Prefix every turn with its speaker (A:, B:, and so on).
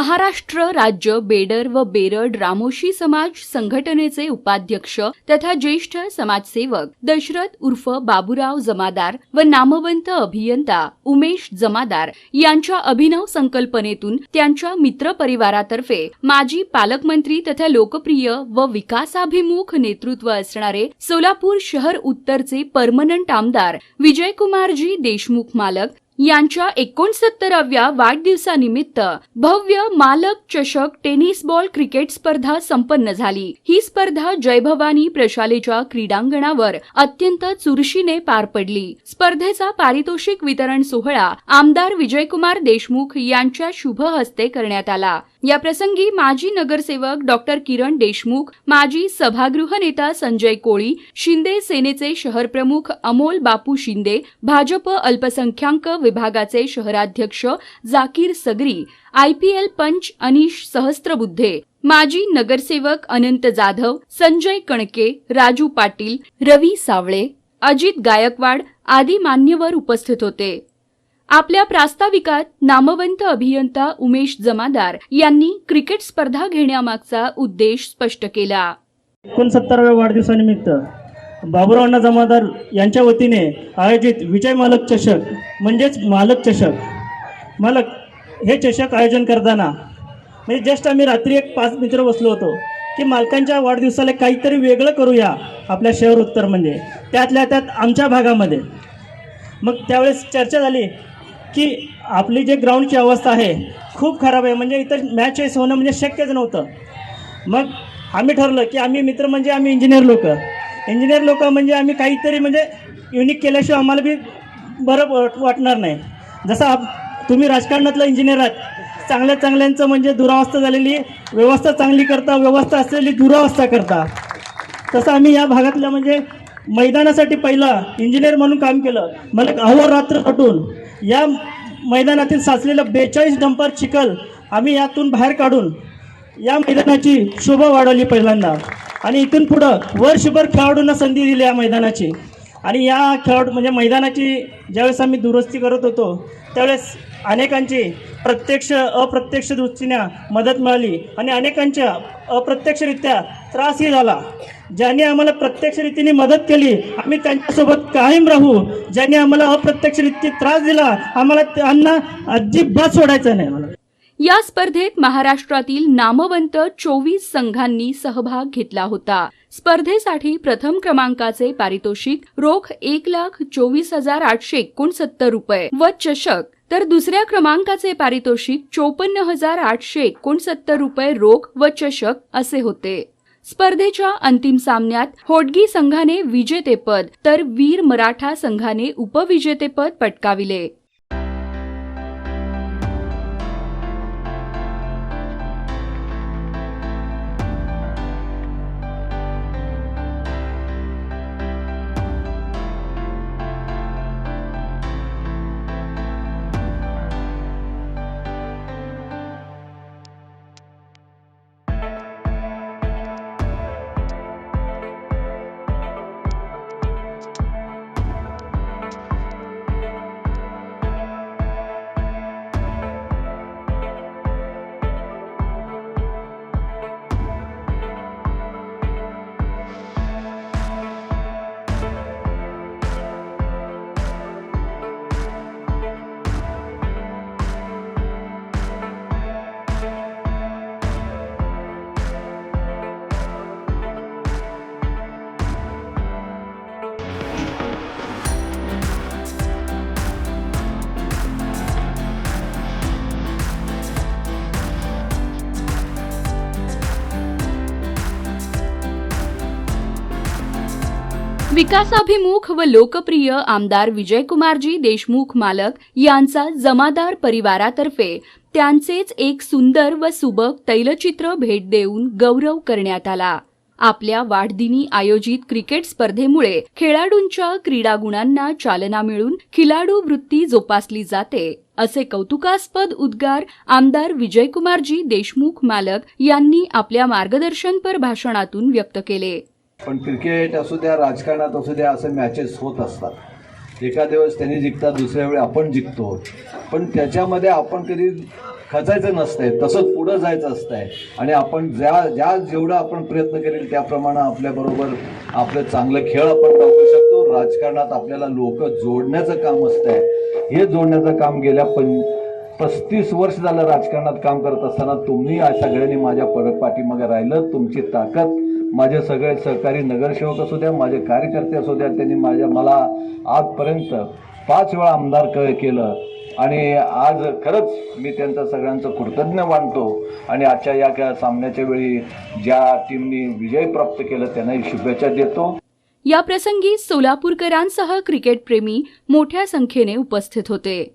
A: महाराष्ट्र राज्य बेडर व बेरड रामोशी समाज संघटनेचे उपाध्यक्ष तथा ज्येष्ठ समाजसेवक दशरथ उर्फ बाबुराव जमादार व नामवंत अभियंता उमेश जमादार यांच्या अभिनव संकल्पनेतून त्यांच्या मित्रपरिवारातर्फे माजी पालकमंत्री तथा लोकप्रिय व विकासाभिमुख नेतृत्व असणारे सोलापूर शहर उत्तरचे परमनंट आमदार विजयकुमारजी देशमुख मालक यांच्या एकोणसत्तराव्या वाढदिवसानिमित्त भव्य मालक चषक टेनिस बॉल क्रिकेट स्पर्धा संपन्न झाली. ही स्पर्धा जयभवानी प्रशालेच्या क्रीडांगणावर अत्यंत चुरशीने पार पडली. स्पर्धेचा पारितोषिक वितरण सोहळा आमदार विजयकुमार देशमुख यांच्या शुभ हस्ते करण्यात आला. या प्रसंगी माजी नगरसेवक डॉक्टर किरण देशमुख माजी सभागृह नेता संजय कोळी शिंदे सेनेचे शहर प्रमुख अमोल बापू शिंदे भाजप अल्पसंख्याक विभागाचे शहराध्यक्ष जाकीर सगरी आयपीएल पंच अनिश सहस्त्रबुद्धे माजी नगरसेवक अनंत जाधव संजय कणके राजू पाटील रवी सावळे अजित गायकवाड आदी मान्यवर उपस्थित होते. आपल्या प्रास्ताविकात नामवंत अभियंता उमेश जमादार यांनी क्रिकेट स्पर्धा घेण्यामागचा उद्देश स्पष्ट केला.
B: एकोणसत्तराव्या वाढदिवसानिमित्त बाबुरावांना जमादार यांच्या वतीने आयोजित विजय मालक चषक म्हणजेच मालक चषक मालक हे चषक आयोजन करताना म्हणजे जस्ट आम्ही रात्री एक पाच मित्र बसलो होतो की मालकांच्या वाढदिवसाला काहीतरी वेगळं करूया आपल्या शहर उत्तर म्हणजे. त्यातल्या त्यात आमच्या भागामध्ये. मग त्यावेळेस चर्चा झाली की आपली जे ग्राउंडची अवस्था आहे खूप खराब आहे. म्हणजे इथं मॅच होणं म्हणजे शक्यच नव्हतं. मग आम्ही ठरलं की आम्ही मित्र म्हणजे आम्ही इंजिनियर लोक. इंजिनियर लोक म्हणजे आम्ही काहीतरी म्हणजे युनिक केल्याशिवाय आम्हाला बी बरं वाट- वाटणार नाही. जसं आप तुम्ही राजकारणातलं इंजिनियर आहात चांगल्या चांगल्यांचं म्हणजे दुरावस्था झालेली व्यवस्था चांगली करता व्यवस्था असलेली दुरावस्था करता. तसं आम्ही या भागातल्या म्हणजे मैदानासाठी पहिला इंजिनियर म्हणून काम केलं. मला अहोरात्र कटून या मैदानातील साचलेलं बेचाळीस डंपर चिखल आम्ही यातून बाहेर काढून या मैदानाची शोभा वाढवली पहिल्यांदा. आणि इथून पुढं वर्षभर खेळाडूंना संधी दिली या मैदानाची. आणि या खेळाडू म्हणजे मैदानाची ज्यावेळेस आम्ही दुरुस्ती करत होतो त्यावेळेस अनेकांची प्रत्यक्ष अप्रत्यक्ष दृष्टीने मदत मिळाली आणि अनेकांच्या अप्रत्यक्षरित्या त्रासही झाला. ज्यांनी आम्हाला प्रत्यक्ष रीतीने मदत केली आम्ही त्यांच्यासोबत कायम राहू. ज्यांनी आम्हाला अप्रत्यक्षरित्या त्रास दिला आम्हाला त्यांना अजिबात सोडायचं नाही मला
A: या स्पर्धेत महाराष्ट्रातील नामवंत चोवीस संघांनी सहभाग घेतला होता. स्पर्धेसाठी प्रथम क्रमांकाचे पारितोषिक रोख एक लाख चोवीस हजार आठशे एकोणसत्तर रुपये. व चषक तर दुसऱ्या क्रमांकाचे पारितोषिक चोपन्न हजार आठशे एकोणसत्तर रुपये रोख व चषक असे होते. स्पर्धेच्या अंतिम सामन्यात होडगी संघाने विजेतेपद तर वीर मराठा संघाने उपविजेतेपद पटकाविले. विकासाभिमुख व लोकप्रिय आमदार विजयकुमारजी देशमुख मालक यांचा जमादार परिवारातर्फे त्यांचेच एक सुंदर व सुबक तैलचित्र भेट देऊन गौरव करण्यात आला. आपल्या वाढदिनी आयोजित क्रिकेट स्पर्धेमुळे खेळाडूंच्या क्रीडा गुणांना चालना मिळून खिलाडू वृत्ती जोपासली जाते असे कौतुकास्पद उद्गार आमदार विजयकुमारजी देशमुख मालक यांनी आपल्या मार्गदर्शनपर भाषणातून व्यक्त केले.
C: पण क्रिकेट असू द्या राजकारणात असू द्या असे मॅचेस होत असतात. एका दिवस त्यांनी जिंकतात दुसऱ्या वेळी आपण जिंकतो. पण त्याच्यामध्ये आपण कधी खचायचं नसतंय तसंच पुढं जायचं असतंय. आणि आपण ज्या ज्या जेवढं आपण प्रयत्न करेल त्याप्रमाणे आपल्याबरोबर आपलं चांगलं खेळ आपण दाखवू शकतो. राजकारणात आपल्याला लोक जोडण्याचं काम असतंय. हे जोडण्याचं काम गेल्या पण पस्तीस वर्ष झालं राजकारणात काम करत असताना तुम्ही सगळ्यांनी माझ्या पड पाठीमागे राहिलं. तुमची ताकद माझे सगळे सहकारी नगरसेवक असू द्या माझे कार्यकर्ते असू द्या त्यांनी माझ्या मला आजपर्यंत पाच वेळा आमदार क केलं. आणि आज खरंच मी त्यांचा सगळ्यांचं कृतज्ञ मानतो. आणि आजच्या या सामन्याच्या वेळी ज्या टीमनी विजय प्राप्त केलं त्यांनाही शुभेच्छा देतो.
A: या प्रसंगी सोलापूरकरांसह क्रिकेटप्रेमी मोठ्या संख्येने उपस्थित होते.